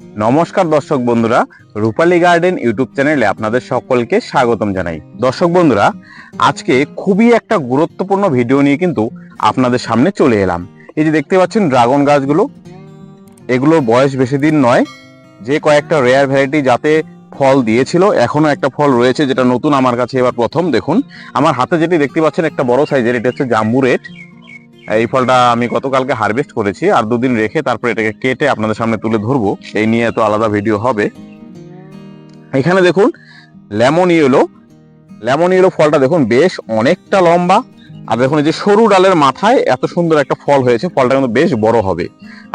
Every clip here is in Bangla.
নমস্কার দর্শক বন্ধুরা, রূপালী গার্ডেন ইউটিউব চ্যানেলে আপনাদের সকলকে স্বাগতম জানাই। দর্শক বন্ধুরা, আজকে খুবই একটা গুরুত্বপূর্ণ ভিডিও নিয়ে কিন্তু আপনাদের সামনে চলে এলাম। এই যে দেখতে পাচ্ছেন ড্রাগন গাছগুলো এগুলোর বয়স বেশি দিন নয়, যে কয়েকটা রেয়ার ভ্যারাইটি যাতে ফল দিয়েছিল, এখনও একটা ফল রয়েছে যেটা নতুন আমার কাছে এবার প্রথম। দেখুন, আমার হাতে যেটি দেখতে পাচ্ছেন একটা বড় সাইজের এটা হচ্ছে জাম্বু রেট এই ফলটা আমি গতকালকে হারভেস্ট করেছি, আর দুদিন রেখে তারপর এটাকে কেটে আপনাদের সামনে তুলে ধরবো। এই নিয়ে তো আলাদা ভিডিও হবে। এখানে দেখুন লেমন ইয়েলো লেমন ইয়েলো ফলটা দেখুন, বেশ অনেকটা লম্বা। আর দেখুন, এই যে সরু ডালের মাথায় এত সুন্দর একটা ফল হয়েছে, ফলটা কিন্তু বেশ বড় হবে।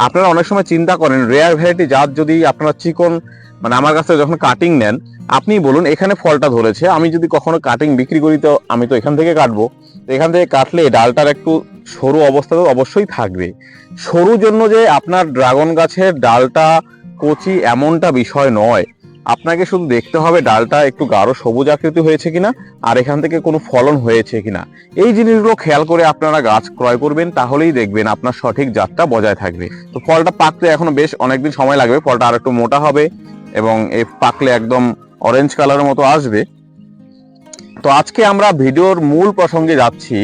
আপনারা অনেক সময় চিন্তা করেন রেয়ার ভ্যারাইটি জাত যদি আপনারা চিকন মানে আমার কাছে যখন কাটিং নেন, আপনি বলুন, এখানে ফলটা ধরেছে, আমি যদি কখনো কাটিং বিক্রি করি, তো আমি তো এখান থেকে কাটবো। এখান থেকে কাটলে ডালটার একটু সরু অবস্থা তো অবশ্যই থাকবে। সরু জন্য যে আপনার ড্রাগন গাছের ডালটা কচি এমনটা বিষয় নয়। আপনাকে শুধু দেখতে হবে ডালটা একটু গাঢ় সবুজ আকৃতি হয়েছে কিনা, আর এখান থেকে কোনো ফলন হয়েছে কিনা। এই জিনিসগুলো খেয়াল করে আপনারা গাছ ক্রয় করবেন, তাহলেই দেখবেন আপনার সঠিক জাতটা বজায় থাকবে। তো ফলটা পাকতে এখনও বেশ অনেকদিন সময় লাগবে, ফলটা আর একটু মোটা হবে এবং এ পাকলে একদম অরেঞ্জ কালারের মতো আসবে। তো আজকে আমরা ভিডিওর মূল প্রসঙ্গে যাচ্ছি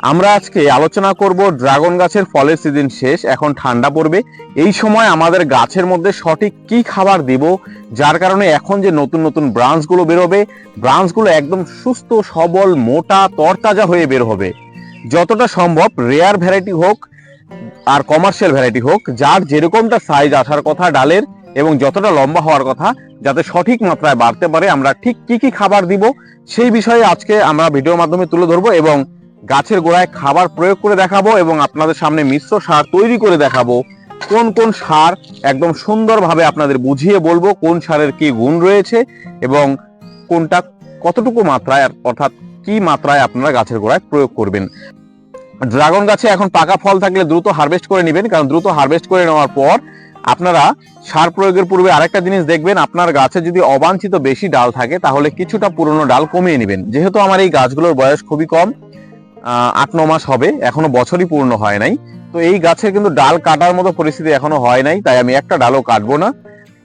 আমরা আজকে আলোচনা করব ড্রাগন গাছের ফলের সিজন শেষ, এখন ঠান্ডা পড়বে। এই সময় আমাদের গাছের মধ্যে সঠিক কি খাবার দিব, যার কারণে এখন যে নতুন নতুন ব্রাঞ্চগুলো বেরোবে, ব্রাঞ্চগুলো একদম সুস্থ, সবল, মোটা, তরতাজা হয়ে বের হবে। যতটা সম্ভব রেয়ার ভ্যারাইটি হোক আর কমার্শিয়াল ভ্যারাইটি হোক, যার যেরকমটা সাইজ আসার কথা ডালের এবং যতটা লম্বা হওয়ার কথা, যাতে সঠিক মাত্রায় বাড়তে পারে, আমরা ঠিক কি কি খাবার দিব, সেই বিষয়ে আজকে আমরা ভিডিওর মাধ্যমে তুলে ধরবো এবং গাছের গোড়ায় খাবার প্রয়োগ করে দেখাবো এবং আপনাদের সামনে মিশ্র সার তৈরি করে দেখাবো। কোন কোন সার একদম সুন্দরভাবে আপনাদের বুঝিয়ে বলব, কোন সারের কি গুণ রয়েছে এবং কোনটা কতটুকু মাত্রায় অর্থাৎ কি মাত্রায় আপনারা গাছের গোড়ায় প্রয়োগ করবেন। ড্রাগন গাছে এখন পাকা ফল থাকলে দ্রুত হারভেস্ট করে নেবেন, কারণ দ্রুত হারভেস্ট করে নেওয়ার পর আপনারা সার প্রয়োগের পূর্বে আরেকটা জিনিস দেখবেন, আপনার গাছে যদি অবাঞ্ছিত বেশি ডাল থাকে, তাহলে কিছুটা পুরনো ডাল কমিয়ে নেবেন। যেহেতু আমার এই গাছগুলোর বয়স খুবই কম আট, ন মাস হবে। এখনও বছরই পূর্ণ হয় নাই। তো এই গাছের কিন্তু ডাল কাটার মতো পরিস্থিতি এখনও হয় নাই, তাই আমি একটা ডালও কাটবো না।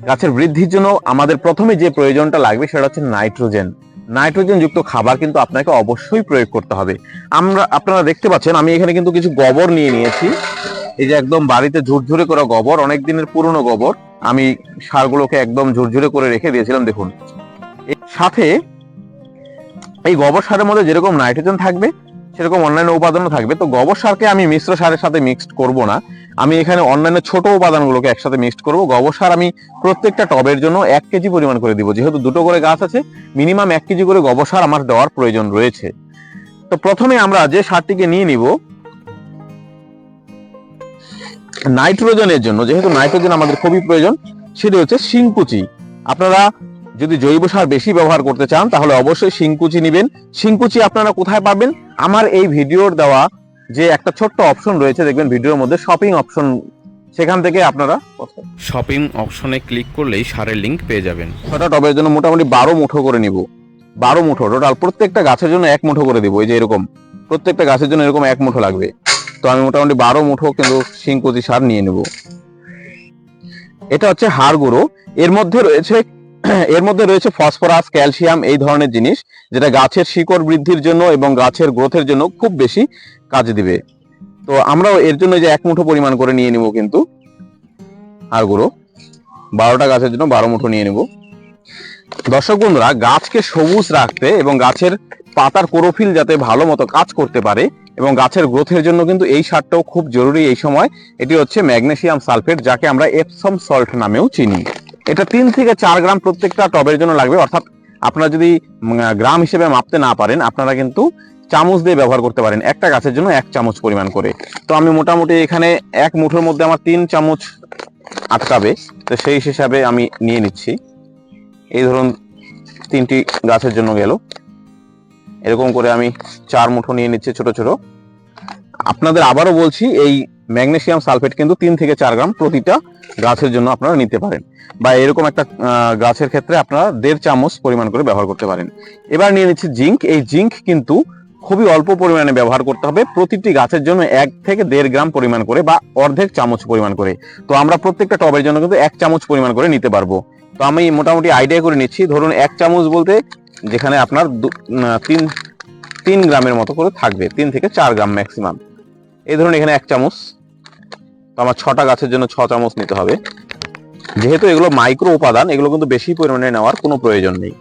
গাছের বৃদ্ধির জন্য আমাদের প্রথমে যে প্রয়োজনটা লাগবে সেটা হচ্ছে নাইট্রোজেন। নাইট্রোজেন যুক্ত খাবার কিন্তু আপনাকে অবশ্যই প্রয়োগ করতে হবে। আমরা, আপনারা দেখতে পাচ্ছেন, আমি এখানে কিন্তু কিছু গোবর নিয়ে নিয়েছি। এই যে একদম বাড়িতে ঝুরঝুরে করা গোবর অনেক দিনের পুরনো গোবর। আমি সারগুলোকে একদম ঝুরঝুরে করে রেখে দিয়েছিলাম, দেখুন। সাথে এই গোবর সারের মধ্যে যেরকম নাইট্রোজেন থাকবে সেরকম অন্যান্য উপাদানও থাকবে। তো গোবর সারকে আমি মিশ্র সারের সাথে মিক্সড করব না। আমি এখানে অন্যান্য ছোট উপাদানগুলোকে একসাথে মিক্সড করব। গোবর সার আমি প্রত্যেকটা টবের জন্য এক কেজি পরিমাণ করে দিব। যেহেতু দুটো করে গাছ আছে মিনিমাম এক কেজি করে গোবর সার আমার দেওয়ার প্রয়োজন রয়েছে। তো প্রথমে আমরা যে সারটিকে নিয়ে নিব, নাইট্রোজেনের জন্য, যেহেতু নাইট্রোজেন আমাদের খুবই প্রয়োজন, সেটি হচ্ছে শিংকুচি। আপনারা যদি জৈব সার বেশি ব্যবহার করতে চান, তাহলে অবশ্যই শিংকুচি নেবেন। শিংকুচি আপনারা কোথায় পাবেন? আমার এই ভিডিওর দেওয়া যে একটা ছোট্ট অপশন রয়েছে দেখবেন ভিডিওর মধ্যে শপিং অপশন সেখান থেকে আপনারা শপিং অপশনে ক্লিক করলেই সারের লিংক পেয়ে যাবেন। ছটা টবের জন্য মোটামুটি বারো মুঠো করে নিব। বারো মুঠো টোটাল প্রত্যেকটা গাছের জন্য এক মুঠো করে দিব এই যে এরকম। প্রত্যেকটা গাছের জন্য এরকম এক মুঠো লাগবে। তো আমি মোটামুটি বারো মুঠো কিন্তু শিংকুচি সার নিয়ে নেব। এটা হচ্ছে হাড় গুঁড়ো। এর মধ্যে রয়েছে এর মধ্যে রয়েছে ফসফরাস, ক্যালসিয়াম এই ধরনের জিনিস যেটা গাছের শিকড় বৃদ্ধির জন্য এবং গাছের গ্রোথের জন্য খুব বেশি কাজ দিবে। তো আমরাও এর জন্য যে এক মুঠো পরিমাণ করে নিয়ে নিব কিন্তু। আর গুঁড়ো। বারোটা গাছের জন্য বারো মুঠো নিয়ে নেব। দর্শক বন্ধুরা, গাছকে সবুজ রাখতে এবং গাছের পাতার কোরোফিল যাতে ভালো মতো কাজ করতে পারে এবং গাছের গ্রোথের জন্য কিন্তু এই সারটাও খুব জরুরি এই সময়। এটি হচ্ছে ম্যাগনেসিয়াম সালফেট, যাকে আমরা এপসম সল্ট নামেও চিনি। এটা তিন থেকে চার গ্রাম প্রত্যেকটা টবের জন্য লাগবে। অর্থাৎ আপনারা যদি গ্রাম হিসেবে মাপতে না পারেন, আপনারা কিন্তু চামচ দিয়ে ব্যবহার করতে পারেন। একটা গাছের জন্য এক চামচ পরিমাণ করে। তো আমি মোটামুটি এখানে এক মুঠোর মধ্যে আমার তিন চামচ আটকাবে। তো সেই হিসাবে আমি নিয়ে নিচ্ছি। এই ধরুন, তিনটি গাছের জন্য গেল। এরকম করে আমি চার মুঠো নিয়ে নিচ্ছি ছোট ছোট। আপনাদের আবারও বলছি, এই ম্যাগনেসিয়াম সালফেট কিন্তু তিন থেকে চার গ্রাম প্রতিটা গাছের জন্য আপনারা নিতে পারেন। বা এরকম একটা গাছের ক্ষেত্রে আপনারা দেড় চামচ পরিমাণ করে ব্যবহার করতে পারেন। এবার নিয়ে নিচ্ছি জিঙ্ক। এই জিঙ্ক কিন্তু খুবই অল্প পরিমাণে ব্যবহার করতে হবে। প্রতিটি গাছের জন্য এক থেকে দেড় গ্রাম পরিমাণ করে বা অর্ধেক চামচ পরিমাণ করে। তো আমরা প্রত্যেকটা টবের জন্য কিন্তু এক চামচ পরিমাণ করে নিতে পারব। তো আমি মোটামুটি আইডিয়া করে নিচ্ছি। ধরুন এক চামচ বলতে যেখানে আপনার তিন তিন গ্রামের মতো করে থাকবে, তিন থেকে চার গ্রাম ম্যাক্সিমাম এই ধরুন এখানে এক চামচ। তো আমার ছটা গাছের জন্য ছ চামচ নিতে হবে। যেহেতু এগুলো মাইক্রো উপাদান, এগুলো কিন্তু বেশি পরিমাণে নেওয়ার কোনো প্রয়োজন নেই।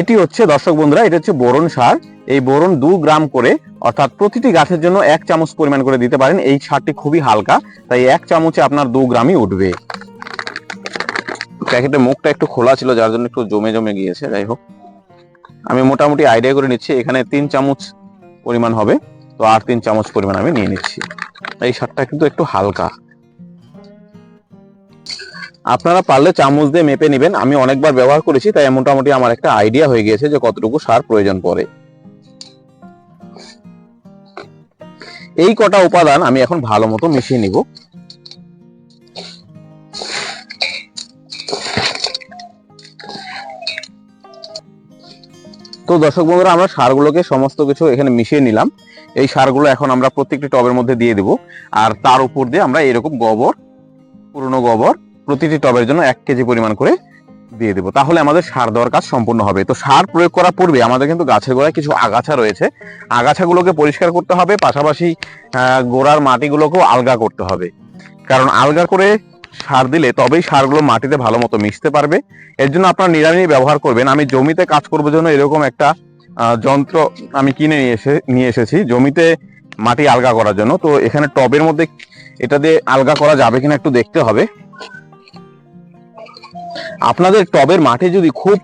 এটি হচ্ছে, দর্শক বন্ধুরা, এটা হচ্ছে বোরন সার। এই বোরন দু গ্রাম করে, অর্থাৎ প্রতিটি গাছের জন্য এক চামচ পরিমাণ করে দিতে পারেন। এই সারটি খুবই হালকা, তাই এক চামচে আপনার দু গ্রামই উঠবে। প্যাকেটের মুখটা একটু খোলা ছিল, যার জন্য একটু জমে জমে গিয়েছে, যাই হোক। আমি মোটামুটি আইডিয়া করে নিচ্ছি, এখানে তিন চামচ পরিমাণ হবে, তো আর তিন চামচ পরিমাণ আমি নিয়ে নিচ্ছি। এই সারটা কিন্তু একটু হালকা। আপনারা পারলে চামচ দিয়ে মেপে নেবেন, আমি অনেকবার ব্যবহার করেছি, তাই মোটামুটি আমার একটা আইডিয়া হয়ে গিয়েছে যে কতটুকু সার প্রয়োজন পড়ে। এই কটা উপাদান আমি এখন ভালো মতো মিশিয়ে নিব। তো দর্শক বন্ধুরা, আমরা সারগুলোকে সমস্ত কিছু এখানে মিশিয়ে নিলাম। এই সারগুলো এখন আমরা প্রত্যেকটি টবের মধ্যে দিয়ে দেব। আর তার উপর দিয়ে আমরা এরকম গোবর, পুরনো গোবর প্রতিটি টবের জন্য এক কেজি পরিমাণ করে দিয়ে দেবো। তাহলে আমাদের সার দেওয়ার কাজ সম্পূর্ণ হবে। তো সার প্রয়োগ করার পূর্বে আমাদের কিন্তু গাছের গোড়ায় কিছু আগাছা রয়েছে। আগাছাগুলোকে পরিষ্কার করতে হবে, পাশাপাশি গোড়ার মাটিগুলোকেও আলগা করতে হবে। কারণ আলগা করে সার দিলে তবেই সারগুলো মাটিতে ভালো মতো মিশতে পারবে। এর জন্য আপনারা নিড়ানি ব্যবহার করবেন। আমি জমিতে কাজ করবার জন্য এরকম একটা যন্ত্র আমি কিনে নিয়ে এসে, নিয়ে এসেছি জমিতে মাটি আলগা করার জন্য। তো এখানে টবের মধ্যে এটা দিয়ে আলগা করা যাবে কিনা একটু দেখতে হবে। আপনাদের টবের মাটি যদি খুব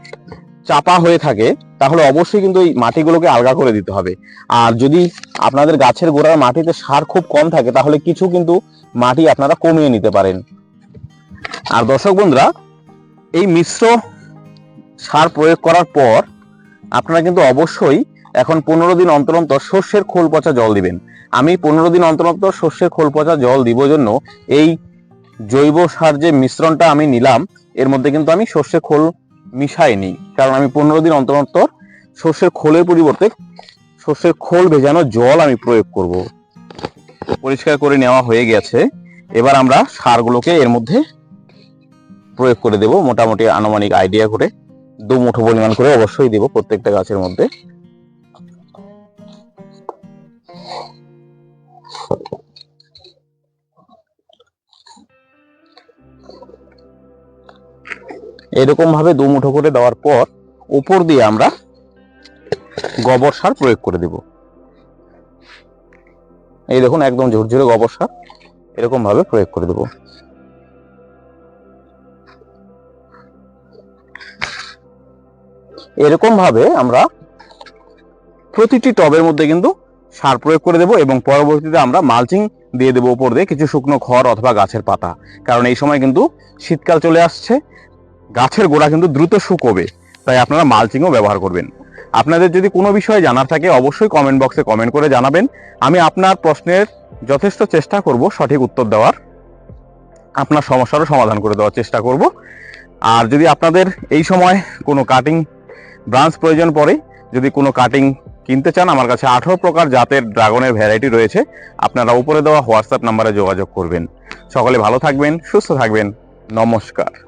চাপা হয়ে থাকে, তাহলে অবশ্যই কিন্তু এই মাটিগুলোকে আলগা করে দিতে হবে। আর যদি আপনাদের গাছের গোড়ার মাটিতে সার খুব কম থাকে, তাহলে কিছু কিন্তু মাটি আপনারা কমিয়ে নিতে পারেন। আর দর্শক বন্ধুরা, এই মিশ্র সার প্রয়োগ করার পর আপনারা কিন্তু অবশ্যই এখন পনেরো দিন অন্তর অন্তর শস্যের খোল পচা জল দিবেন। আমি পনেরো দিন অন্তর অন্তর শস্যের খোল পচা জল দিব জন্য এই জৈব সার যে মিশ্রণটা আমি নিলাম, এর মধ্যে কিন্তু আমি সর্ষের খোল মিশাইনি। কারণ আমি পনেরো দিন অন্তর অন্তর সর্ষের খোলের পরিবর্তে সর্ষের খোল ভেজানো জল আমি প্রয়োগ করব। পরিষ্কার করে নেওয়া হয়ে গেছে। এবার আমরা সারগুলোকে এর মধ্যে প্রয়োগ করে দেব মোটামুটি আনুমানিক আইডিয়া করে দু মুঠো পরিমাণ করে অবশ্যই দেব প্রত্যেকটা গাছের মধ্যে। এরকম ভাবে দু মুঠো করে দেওয়ার পর উপর দিয়ে আমরা গোবর সার প্রয়োগ করে দেব। এই দেখুন একদম ঝুরঝুরে গোবর সার এরকম ভাবে প্রয়োগ করে দেব। এরকম ভাবে আমরা প্রতিটি টবের মধ্যে কিন্তু সার প্রয়োগ করে দেব এবং পরবর্তীতে আমরা মালচিং দিয়ে দেবো উপর দিয়ে কিছু শুকনো খড় অথবা গাছের পাতা। কারণ এই সময় কিন্তু শীতকাল চলে আসছে, গাছের গোড়া কিন্তু দ্রুত শুকোবে, তাই আপনারা মালচিংও ব্যবহার করবেন। আপনাদের যদি কোনো বিষয়ে জানার থাকে অবশ্যই কমেন্ট বক্সে কমেন্ট করে জানাবেন। আমি আপনার প্রশ্নের যথেষ্ট চেষ্টা করব, সঠিক উত্তর দেওয়ার। আপনার সমস্যারও সমাধান করে দেওয়ার চেষ্টা করব। আর যদি আপনাদের এই সময় কোনো কাটিং ব্রাঞ্চ প্রয়োজন পড়ে। যদি কোনো কাটিং কিনতে চান, আমার কাছে আঠারো প্রকার জাতের ড্রাগনের ভ্যারাইটি রয়েছে। আপনারা উপরে দেওয়া হোয়াটসঅ্যাপ নাম্বারে যোগাযোগ করবেন। সকলে ভালো থাকবেন, সুস্থ থাকবেন। নমস্কার।